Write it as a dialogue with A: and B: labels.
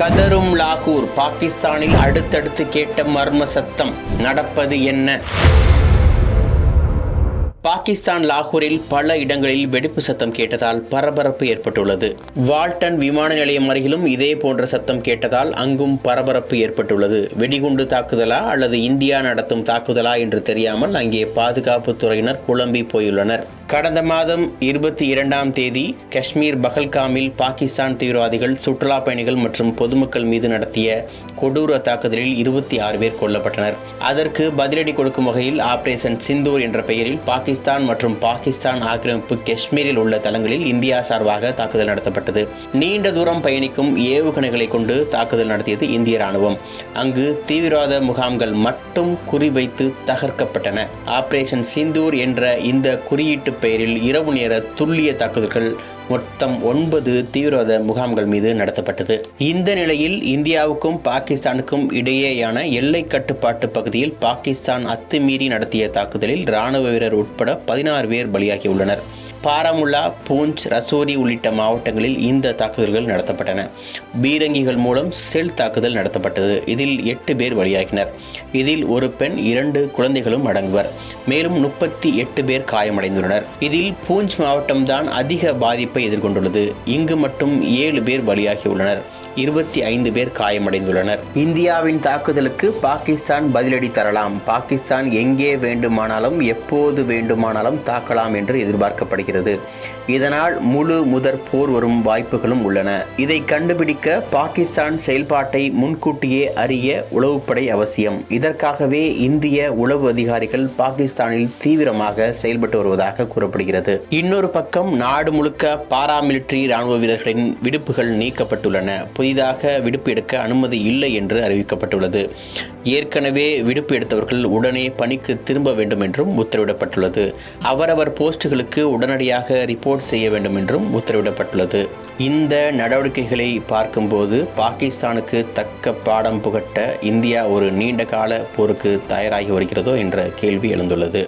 A: கதரும் லாகூர் பாகிஸ்தானில் அடுத்தடுத்து கேட்ட மர்ம சத்தம் நடப்பது என்ன பாகிஸ்தான் லாகூரில் பல இடங்களில் வெடிப்பு சத்தம் கேட்டதால் பரபரப்பு ஏற்பட்டுள்ளது வால்டன் விமான நிலையம் அருகிலும் இதே போன்ற சத்தம் கேட்டதால் அங்கும் பரபரப்பு ஏற்பட்டுள்ளது வெடிகுண்டு தாக்குதலா அல்லது இந்தியா நடத்தும் தாக்குதலா என்று தெரியாமல் அங்கே பாதுகாப்பு துறையினர் குழம்பி போயுள்ளனர் கடந்த மாதம் இருபத்தி இரண்டாம் தேதி காஷ்மீர் பகல்காமில் பாகிஸ்தான் தீவிரவாதிகள் சுற்றுலா பயணிகள் மற்றும் பொதுமக்கள் மீது நடத்திய கொடூர தாக்குதலில் இருபத்தி ஆறு பேர் கொல்லப்பட்டனர் அதற்கு பதிலடி கொடுக்கும் வகையில் ஆபரேஷன் சிந்தூர் என்ற பெயரில் பாகிஸ்தான் பாகிஸ்தான் மற்றும் பாகிஸ்தான் ஆக்கிரமிப்பு காஷ்மீரில் உள்ள தளங்களில் இந்தியா சார்பாக தாக்குதல் நடத்தப்பட்டது நீண்ட தூரம் பயணிக்கும் ஏவுகணைகளை கொண்டு தாக்குதல் நடத்தியது இந்திய ராணுவம் அங்கு தீவிரவாத முகாம்கள் மட்டும் குறிவைத்து தகர்க்கப்பட்டன ஆபரேஷன் சிந்தூர் என்ற இந்த குறியீட்டு பெயரில் இரவு நேர துல்லிய தாக்குதல்கள் மொத்தம் ஒன்பது தீவிரவாத முகாம்கள் மீது நடத்தப்பட்டது இந்த நிலையில் இந்தியாவுக்கும் பாகிஸ்தானுக்கும் இடையேயான எல்லை கட்டுப்பாட்டு பகுதியில் பாகிஸ்தான் அத்துமீறி நடத்திய தாக்குதலில் ராணுவ வீரர் உட்பட பதினாறு பேர் பலியாகியுள்ளனர் பாராமுல்லா பூஞ்ச் ரசோரி உள்ளிட்ட மாவட்டங்களில் இந்த தாக்குதல்கள் நடத்தப்பட்டன பீரங்கிகள் மூலம் செல் தாக்குதல் நடத்தப்பட்டது இதில் எட்டு பேர் வழியாகினர் இதில் ஒரு பெண் இரண்டு குழந்தைகளும் அடங்குவர் மேலும் முப்பத்தி எட்டு பேர் காயமடைந்துள்ளனர் இதில் பூஞ்ச் மாவட்டம்தான் அதிக பாதிப்பை எதிர்கொண்டுள்ளது இங்கு மட்டும் ஏழு பேர் பலியாகியுள்ளனர் இருபத்தி ஐந்து பேர் காயமடைந்துள்ளனர் இந்தியாவின் தாக்குதலுக்கு பாகிஸ்தான் பதிலடி தரலாம் பாகிஸ்தான் எங்கே வேண்டுமானாலும் எப்போது வேண்டுமானாலும் தாக்கலாம் என்று எதிர்பார்க்கப்படுகிறது இதனால் முழு முதற் போர் வரும் வாய்ப்புகளும் உள்ளன இதை கண்டுபிடிக்க பாகிஸ்தான் செயல்பாட்டை முன்கூட்டியே அறிய உளவுப்படை அவசியம் இதற்காகவே இந்திய உளவு அதிகாரிகள் பாகிஸ்தானில் தீவிரமாக செயல்பட்டு வருவதாக கூறப்படுகிறது இன்னொரு பக்கம் நாடு முழுக்க பாராமிலிட்டரி ராணுவ வீரர்களின் விடுப்புகள் நீக்கப்பட்டுள்ளன புதிதாக விடுப்பு எடுக்க அனுமதி இல்லை என்று அறிவிக்கப்பட்டுள்ளது ஏற்கனவே விடுப்பு எடுத்தவர்கள் உடனே பணிக்கு திரும்ப வேண்டும் என்றும் உத்தரவிடப்பட்டுள்ளது அவரவர் போஸ்டுகளுக்கு உடனடியாக ரிப்போர்ட் செய்ய வேண்டும் என்றும் உத்தரவிடப்பட்டுள்ளது இந்த நடவடிக்கைகளை பார்க்கும்போது பாகிஸ்தானுக்கு தக்க பாடம் புகட்ட இந்தியா ஒரு நீண்ட கால போருக்கு தயாராகி வருகிறதோ என்ற கேள்வி எழுந்துள்ளது